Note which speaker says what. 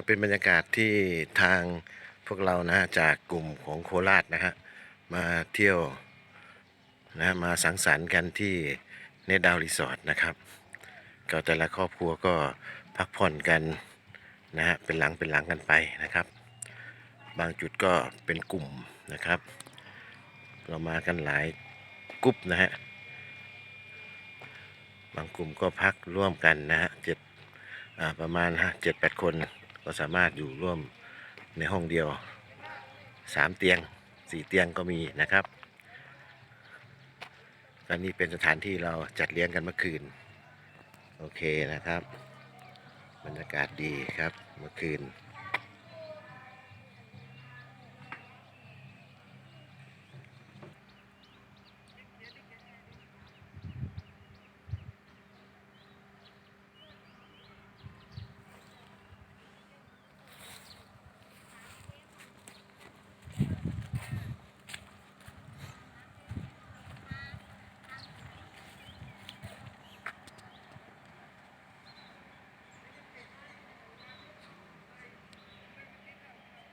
Speaker 1: ก็เป็นบรรยากาศที่ทางพวกเรานะฮะจากกลุ่มของโคราชนะฮะมาเที่ยวนะมาสังสรรค์กันที่เนดดาวรีสอร์ทนะครับ ก็แต่ละครอบครัวก็พักผ่อนกันนะฮะเป็นหลังเป็นหลังกันไปนะครับ บางจุดก็เป็นกลุ่มนะครับ เรามากันหลายกลุ่มนะฮะบางกลุ่มก็พักร่วมกันนะฮะเจ็ดประมาณฮะเจ็ดแปดคน ก็สามารถอยู่ร่วมในห้องเดียวสามเตียงสี่เตียงก็มีนะครับอันนี้เป็นสถานที่เราจัดเลี้ยงกันเมื่อคืน โอเคนะครับ บรรยากาศดีครับเมื่อคืน